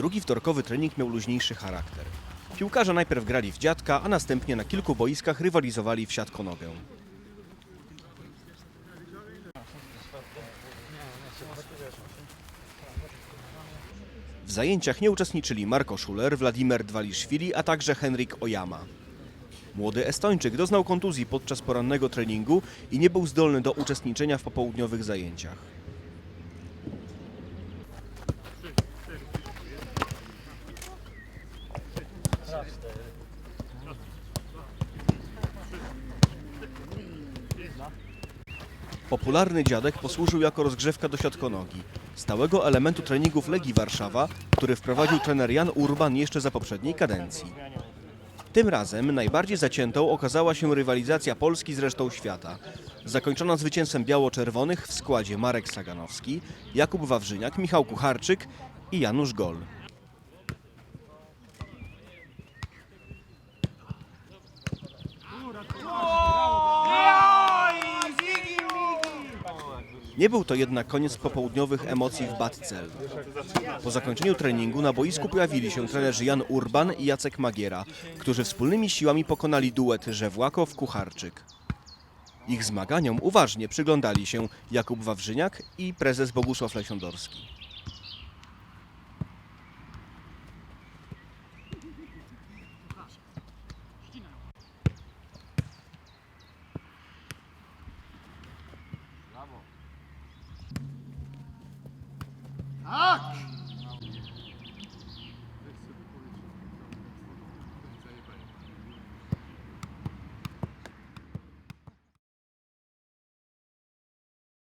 Drugi wtorkowy trening miał luźniejszy charakter. Piłkarze najpierw grali w dziadka, a następnie na kilku boiskach rywalizowali w siatkonogę. W zajęciach nie uczestniczyli Marko Schuler, Wladimir Dwaliszwili, a także Henryk Oyama. Młody Estończyk doznał kontuzji podczas porannego treningu i nie był zdolny do uczestniczenia w popołudniowych zajęciach. Popularny dziadek posłużył jako rozgrzewka do siatkonogi, stałego elementu treningów Legii Warszawa, który wprowadził trener Jan Urban jeszcze za poprzedniej kadencji. Tym razem najbardziej zaciętą okazała się rywalizacja Polski z resztą świata. Zakończona zwycięstwem biało-czerwonych w składzie Marek Saganowski, Jakub Wawrzyniak, Michał Kucharczyk i Janusz Gol. Nie był to jednak koniec popołudniowych emocji w Batcel. Po zakończeniu treningu na boisku pojawili się trenerzy Jan Urban i Jacek Magiera, którzy wspólnymi siłami pokonali duet Żewłakow-Kucharczyk. Ich zmaganiom uważnie przyglądali się Jakub Wawrzyniak i prezes Bogusław Lesiądorski. 啊！